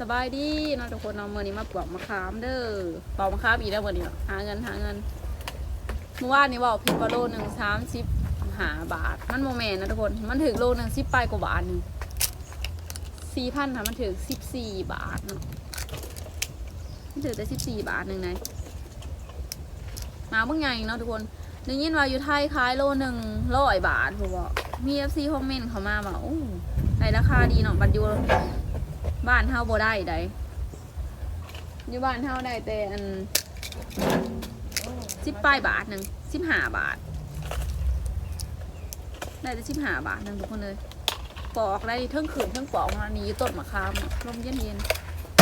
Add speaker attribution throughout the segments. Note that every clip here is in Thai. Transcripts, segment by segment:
Speaker 1: สบายดีเนาะทุกคนเอาเมื่อนี้มาปอกมะขามเด้อปอกมะขามอีกแล้วเมื่อนี้เนาะหาเงินหาเงินเมื่อวานนี้ว่าผิดว่าโลหนึ่งสามสิบหาบาท มันโมเมนนะทุกคน มันถึงโลหนึ่งสิบปลายกว่าบาทนึงสี่พันค่ะมันถึงสิบสี่บาทเนาะมันถึงแต่สิบสี่บาทหนึ่งไงมาเมื่อไงเนาะทุกคนได้ยินว่าอยู่ไทยขายโลหนึ่งร้อยบาทผมบอกมีเอฟซีคอมเมนต์เขามาว่าโอ้ในราคาดีเนาะบัตรยู บ้านเฮาบ่ได้ใดอยู่บ้านเฮาได้แต่อันสิบปลายบาทหนึ่งสิบห้าบาท ได้แต่สิบห้าบาทหนึ่งทุกคนเลยปอกได้เทั้งขืนเทั้งปอกมานี่อยู่ต้นมะขามลมเย็นเย็น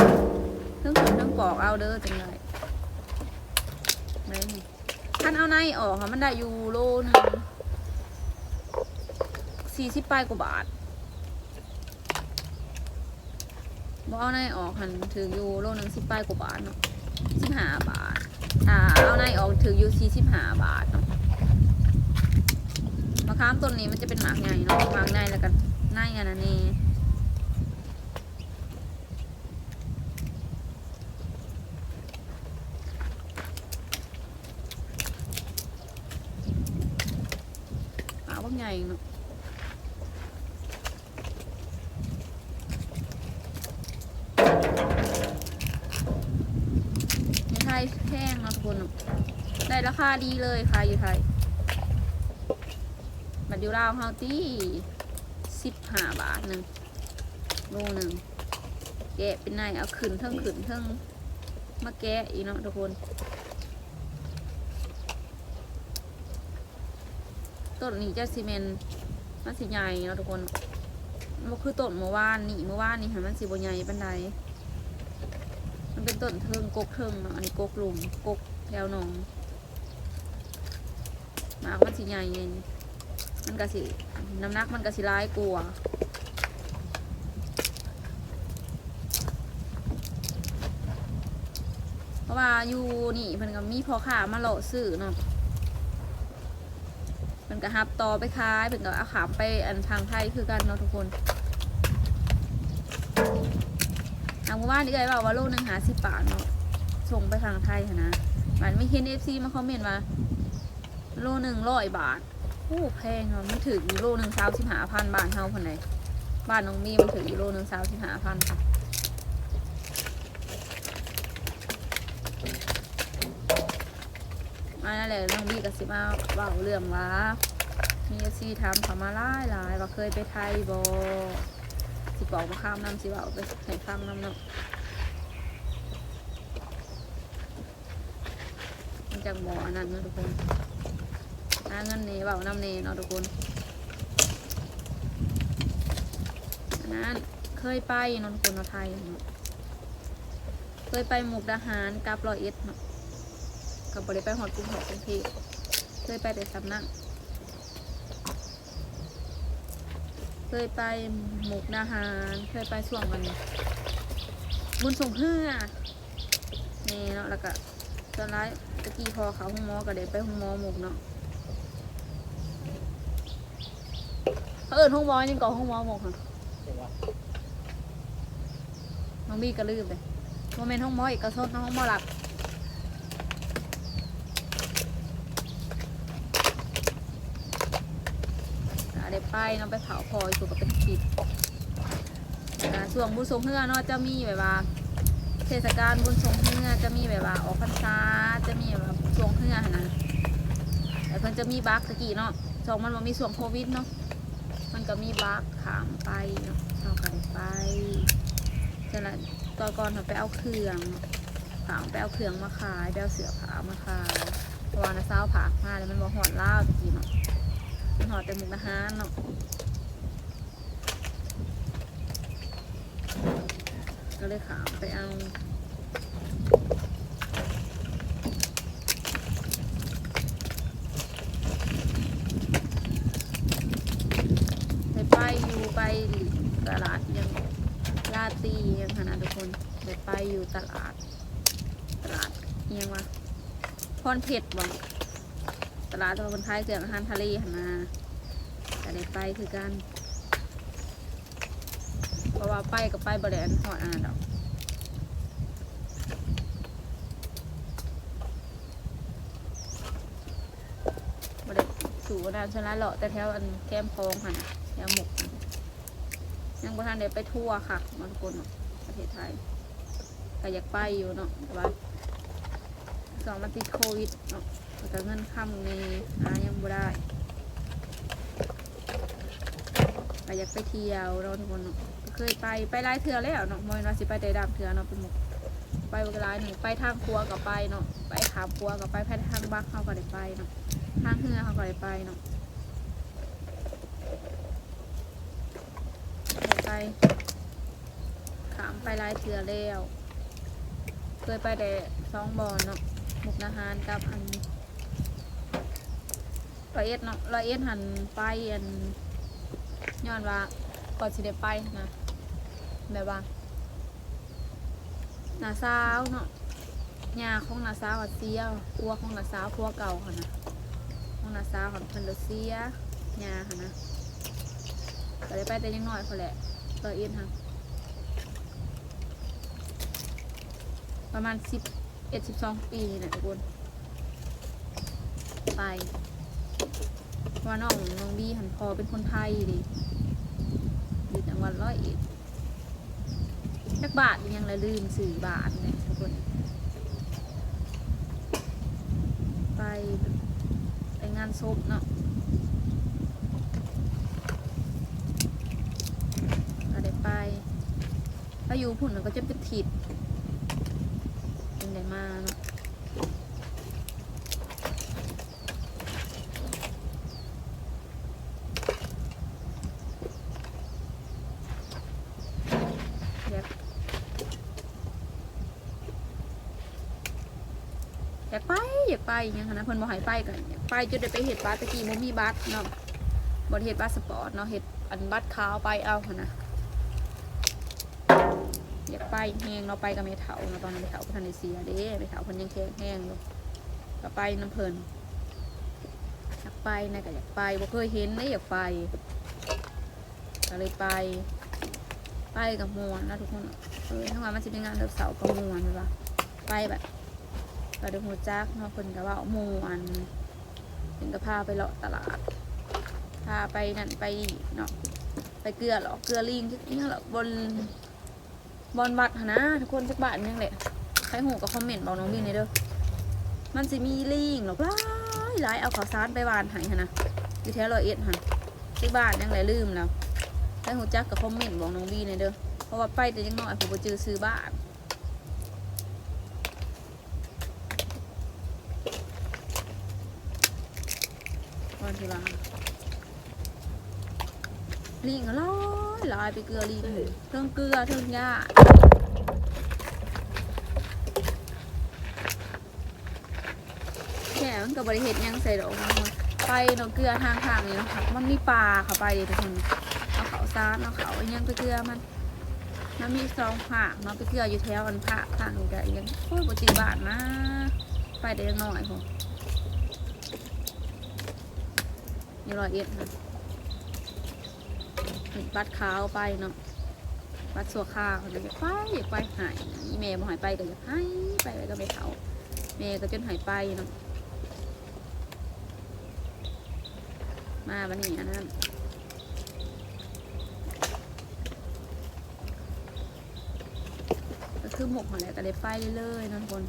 Speaker 1: ๆเทั้งขืนเทั้งปอกเอาเด้อจังไรได้นี่ท่านเอาในออกอะมันได้อยู่โลหนึงสี่สิบปลายกว่าบาท บ่เอาในออกหันถืออยู่โลหนึงสิบป้ายกว่าบาทเนาะสิบห้าบาทอ่าเอาในออกถืออยู่สี่สิบห้าบาทเนาะมะขามต้นนี้มันจะเป็นหมากใหญ่เนาะหมากในแล้วกันในอันนั้นนี่หมากว่าใหญ่เนาะ ในไทยแพงเนาะทุก คนได้ราคาดีเลยค่ะอยู่ไทยบัตรยูราวเฮาตี้สิบห้าบาทหนึ่งโลหนึ่งแกะเป็นไงเอาขึ้นเทิงขึ้นเทิงมาแกะอีกเนาะทุกคน ต้นนี้จะซีเมนต์มันสิใหญ่เนาะทุกคนมันคือต้นเมื่อวานนี่เมื่อวานนี่ค่ะมันสิบ่ใหญ่ปานใดมันเป็นต้นเทิงกกเทิงเนาะอันนี้กกหลุมกก แถวหนองหมากมันสิใหญ่เองมันก็สิน้ำหนักมันก็สิร้ายกลัวเพราะว่าอยู่นี่เพิ่นก็มีพ่อค้ามาเลาะซื้อเนาะเพิ่นก็ฮับต่อไปขายเพิ่นก็เอาขามไปอันทางไทยคือกันเนาะทุกคนทางหมู่บ้านนี่เลยบอกว่าโลนึงหาสิบบาทเนาะส่งไปทางไทยนะ มันไม่เห็นเอฟซีมาคอมเมนต์ว่าโลหนึ่งร้อยบาทโอ้แพงอะมันถืออยู่โลหนึ่งสามสิบห้าพันบาทเท่าพันไหนบ้านน้องมีมันถืออยู่โลหนึ่งสามสิบห้าพันค่ะมานั่นแหละน้องบีกับสิมาเว่าเรื่องว่ามีเอฟซีถามเขามาหลายหลายว่าเคยไปไทยบอสิบอกมาข้ามน้ำสิว่าเอาไปใส่ข้ามน้ำเนาะมัน จากหมออันนั้นนะทุกคนหาเงินเนเบาน้ำเนเนาะทุกคนอันนั้นเคยไปนนคนเนาะไทยเนาะเคยไปหมุกดาหารกับรอยเอ็ดเนาะกับบริไปหอดกรุงเทพกรุงเทพเคยไปแต่สำนักเคยไปหมกดาหาร เคยไปช่วงมันบุญส่งเฮือนี่เนาะแล้วก็ตอนร้าย ตะกี้พอเขาห้องหมอก็เดี๋ยไปห้องหมอหมกเนาะเขาเอิญห้องหมอยังก่อห้องหมอหมุกค่ะน้องบี้ก็ลืมเลยโมเมนต์ห้องหมออีกกระสดห้องหมอหลับก็เดี๋ยวไปเนาะไปเผาพอยสุกก็เป็นผิดอ่าช่วงบุญทรงเฮือเนาะจะมีแบบว่า เทศกาลบุญทรงเฮือจะมีแบบว่าออกพรรษาจะมีแบบทรงเฮือหั่นนะแต่เพิ่นจะมีบักตะกี้เนาะช่วงมันบ่มีช่วงโควิดเนาะมันก็มีบักขามไปเนาะเราก็ได้ไปจะละตอนก่อนเราไปเอาเครื่องขามไปเอาเครื่องมาขายไปเอาเสือผามาขายพวานะเช้าผากมาแล้วมันบ่หอดล่าตะกี้เนาะมันหอดแต่มุกอาหารเนาะ ก็เลยขามไปเอาไปไปอยู่ไปตลาดยังลาตียังขนาดทุกคนไปไปอยู่ตลาด ตลาดเอียงวะพรเพชรบ่ตลาดตัวคนไทยเกี่ยวกับอาหารทะเลหันมาแต่ได้ไปคือกัน ราะว่าไปกับไปบริเวณหอดอ่านดอกบริเวณสูงน้ำชนะเลาะแต่แถวอันแก้มพองค่ะแถวหมกยังประธานเดี๋ยวไปทั่วค่ะมันคนประเทศไทยก็อยากไปอยู่เนาะแต่ว่าสองมันติดโควิดเนาะแต่เงินค่ำในอายังบ่ได้ก็อยากไปเที่ยวเราทุกคนเนาะ เคยไปไปหลายเทื่อแล้วเนาะมอยว่าสิไปแต่ดำเทื่อเนาะเป็นหมกไปเวลาหนึ่งไปทางครัวกับไปเนาะไปขามครัวกับไปไปทางบักเขาก็ได้ไปเนาะทางเฮือเขาก็ได้ไปเนาะได้ไปขามไปหลายเทือแล้วเคยไปแต่สองบอนเนาะมุกนาหารกับอันร้อยเอ็ดเนาะร้อยเอ็ดหันไปอันย้อนว่า ก่อนสิได้ไปนะแบบว่าหนาซาวเนาะยาของหนาซาวอะเสียครัวของหนาซาวครัวเก่าค่ะนะของหนาซาวของเพิ่นเลยเสียยาค่ะนะก็ได้ไปแต่ยังน้อยเขาแหละต่อเอ็นค่ะประมาณสิบเอ็ดสิบสองปีนี่แหละทุกคนไปเพราะว่าน้องน้องบีหันพอเป็นคนไทยดิ วัดร้อยเอ็ดจักบาทยังละลืมสื่อบาทเนี่ยทุกคน ไปไปงานศพเนาะก็ได้ไป ถ้าอยู่พุ่นก็จะเป็นถิดเป็นไดมาเนาะ อยากไปอยากไปอยังคะนะเพิ่นบ่ให้ไปกันอยากไปจนได้ไปเฮ็ดบัตรตะกี้บ่มีบัตรเนาะบ่ได้เฮ็ดบัตรสปอร์ตเนาะเฮ็ดอันบัตรขาวไปเอาค่ะนะอยากไปแฮงเราไปกับแม่เฒ่าเนาะตอนนั้นแม่เฒ่าพิ่นทันได้เสียเด้แม่เฒ่าเพิ่นยังแข็งแรงอยู่ก็ไปน้ำเพลินอยากไปนะก็อยากไปบ่เคยเห็นเลยอยากไปก็เลยไป ไปกับมวนนะทุกคนเออถ้าว่ามันจะเป็นงานเดือบเสาร์กับมวนเลยปะไปแบบ ก็เดือหัวจักเนาะคนก็ว่าหมวนเป็นก็พาไปเลาะตลาดพาไปนั่นไปเนาะไปเกลือหรอเกลือลิงที่นี่หรอบนบอลวัดนะทุกคนสักบาทนึงแหละใครหูก็คอมเมนต์บอกน้องบินเลยเด้อมันสิมีลิงหรอกหลายหลายเอาข้าวสารไปวานหายนะอยู่แถวรอยเอ็ดหันที่บ้านยังไรลืมแล้วถ้าหูจักกับคอมเมนต์บอกน้องบีหน่อยเด้อเพราะว่าไปแต่ยังน้อยผมไปเจอซื้อบ้าน วันที่ว่าลิงก็ลอยลายไปเกลือลิงเทิงเกลือเทิงหญ้าแค่มันกับบริเหตุยังใส่ดอกไปเนาเกลือทางทางนี่เนะคะมันมีปลาเข้าไปเลยทุกคนเอาเขาซานเอาเขาอยังไปเกลือมันมันมีซองผักเนาะไปเกลืออยู่แถวอันผักผักกันยังโอ้ยปจิบาทนะ ไปได้ยังน้อยผม นี่ร้อยเอ็ดนะนี่บัดขาวไปเนาะบัดสัวข้าวเลยอยากไปอยากไปหายอีเมย์บอกหายไปก็อยากให้ไปไปก็ไปเขาเมย์ก็จนหายไปเนาะมาวันนี้อันนั้นก็คือหมกมาแล้วก็ได้ไปเรื่อยๆนะทุกคน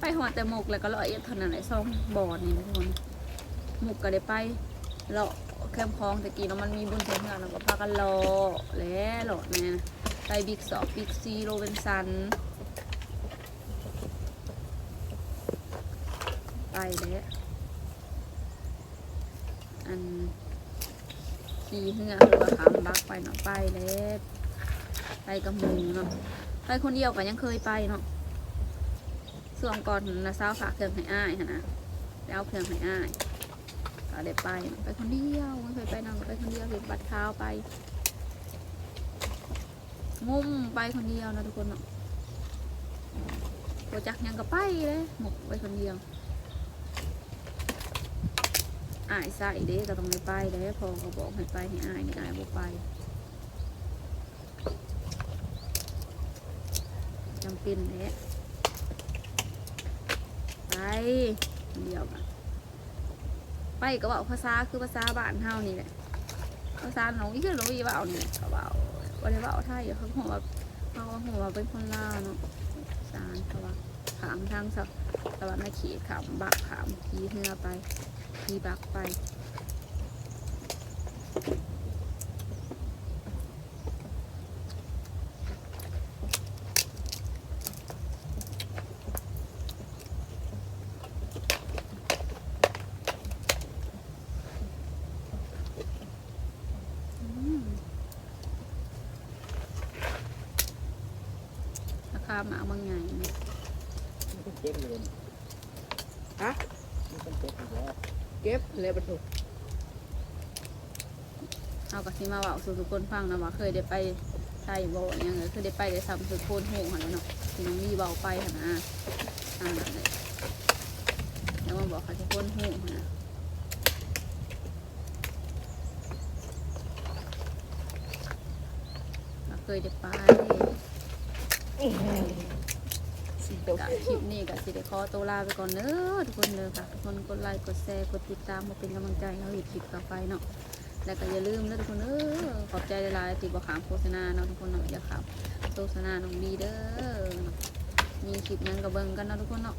Speaker 1: ไปหัวแต่หมกแล้วก็ลาะเอ็ดเท่านั้นแหละซ่องบอดนี่นะทุกคนหมกก็ได้ไป เลาะแคมคลองตะกี้เนาะมันมีบุญเทียนเงินเราก็พากันเลาะแล้วเลาะเนี่ยไปบิ๊กสอบบิ๊กซีโรเวนสันไปแล้วอันขี่เหือหรือว่าขามบักไปเนาะไปแล้วไปกับหมูเนาะไปคนเดียวก็ยังเคยไปเนาะส่วนก่อนนะสาฝากเครื่องให้อ้ายนะแล้วเอาเครื่องให้อ้าย ก็ได้ไปไปคนเดียวไม่เคยไปนอนไปคนเดียวเห็นบัตรเท้าไปงุ่มไปคนเดียวนะทุกคนเนาะโปจักยังก็ไปเลยหมกไปคนเดียวอ้ายใส่เด้ก็ต้องได้ไปเด้พอเขาบอกให้ไปให้อ้ายนี่อ้ายบ่ไปจำเป็นแหละไปเดียวกัน ไปก็บอกภาษาคือภาษาบ้านเฮานี่แหละภาษาหนองอีคือหนองอีเว่านี่แหละก็เว่าบ่ได้เบาไทยเขาคงว่าเขาคงว่าเป็นคนลาวเนาะสารเขาว่าขามทางสักตะวันนาขีขามบักขามขี่เรือไปขี่บักไปาคาหมาบางไงเก็
Speaker 2: บเลย
Speaker 3: ฮะ
Speaker 2: เก็บ
Speaker 3: เลยบรรทุก
Speaker 1: เอากับที่มาว่าสู่ทุกคนฟังนะว่าเคยได้ไปไทยบ่เนี่ยเคยได้ไปได้ทำสุดโคนโหงหันแล้วเนาะที่น้องมีเบาไปหันนะทางนั้นเลยแล้วมาบอกเขาจะโคนโหงหันนะเคยได้ไป กะคลิปนี้ก็สิได้ขอตัวลาไปก่อนเด้อทุกคนเด้อค่ะทุกคนกดไลค์กดแชร์กดติดตามมาเป็นกำลังใจเราอีกคลิปต่อไปเนาะแล้วก็อย่าลืมเด้อทุกคนเด้อขอบใจหลายๆที่บ่ขามโฆษณาเนาะทุกคนเนาะอย่าขามโฆษณาน้องบีเด้อมีคลิปหยังก็เบิ่งกันนะทุกคนเนาะ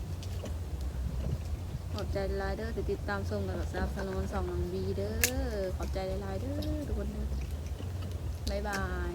Speaker 1: ขอบใจหลายๆเด้อที่ติดตามชมแล้วก็สนับสนุนสองน้องบีเด้อขอบใจหลายๆเด้อทุกคนเด้อบ๊ายบาย